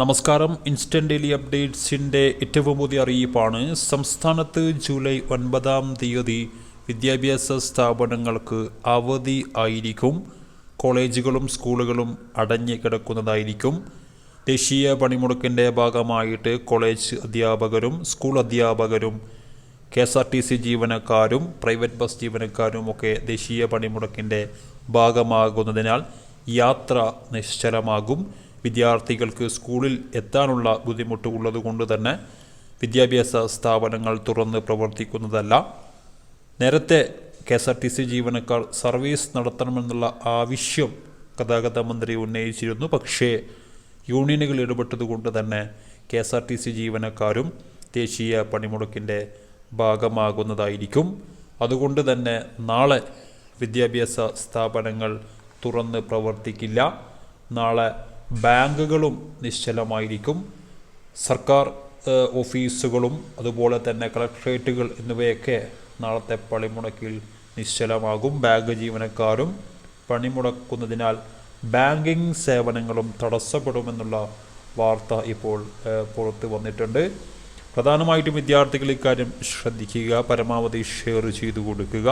നമസ്കാരം. Instant daily അപ്ഡേറ്റ്സിന്റെ ഏറ്റവും പുതിയ അറിയിപ്പാണ്. സംസ്ഥാനത്ത് ജൂലൈ ഒൻപതാം തീയതി വിദ്യാഭ്യാസ സ്ഥാപനങ്ങൾക്ക് അവധി ആയിരിക്കും. കോളേജുകളും സ്കൂളുകളും അടഞ്ഞു കിടക്കുന്നതായിരിക്കും. ദേശീയ പണിമുടക്കിന്റെ ഭാഗമായിട്ട് കോളേജ് അധ്യാപകരും സ്കൂൾ അധ്യാപകരും K S R T C ജീവനക്കാരും പ്രൈവറ്റ് ബസ് ജീവനക്കാരും ഒക്കെ ദേശീയ പണിമുടക്കിന്റെ ഭാഗമാകുന്നതിനാൽ യാത്ര നിശ്ചലമാകും. വിദ്യാർത്ഥികൾക്ക് സ്കൂളിൽ എത്താനുള്ള ബുദ്ധിമുട്ട് ഉള്ളതുകൊണ്ട് തന്നെ വിദ്യാഭ്യാസ സ്ഥാപനങ്ങൾ തുറന്ന് പ്രവർത്തിക്കുന്നതല്ല. നേരത്തെ K S R T C ജീവനക്കാർ സർവീസ് നടത്തണമെന്നുള്ള ആവശ്യം ഗതാഗത മന്ത്രി ഉന്നയിച്ചിരുന്നു. പക്ഷേ യൂണിയനുകൾ ഇടപെട്ടതുകൊണ്ട് തന്നെ K S R T C ജീവനക്കാരും ദേശീയ പണിമുടക്കിന്റെ ഭാഗമാകുന്നതായിരിക്കും. അതുകൊണ്ട് തന്നെ നാളെ വിദ്യാഭ്യാസ സ്ഥാപനങ്ങൾ തുറന്ന് പ്രവർത്തിക്കില്ല. നാളെ ബാങ്കുകളും നിശ്ചലമായിരിക്കും. സർക്കാർ ഓഫീസുകളും അതുപോലെ തന്നെ കളക്ട്രേറ്റുകൾ എന്നിവയൊക്കെ നാളത്തെ പണിമുടക്കിൽ നിശ്ചലമാകും. ബാങ്ക് ജീവനക്കാരും പണിമുടക്കുന്നതിനാൽ ബാങ്കിങ് സേവനങ്ങളും തടസ്സപ്പെടുമെന്നുള്ള വാർത്ത ഇപ്പോൾ പുറത്തു വന്നിട്ടുണ്ട്. പ്രധാനമായിട്ടും വിദ്യാർത്ഥികൾ ഇക്കാര്യം ശ്രദ്ധിക്കുക പരമാവധി ഷെയർ ചെയ്തു കൊടുക്കുക.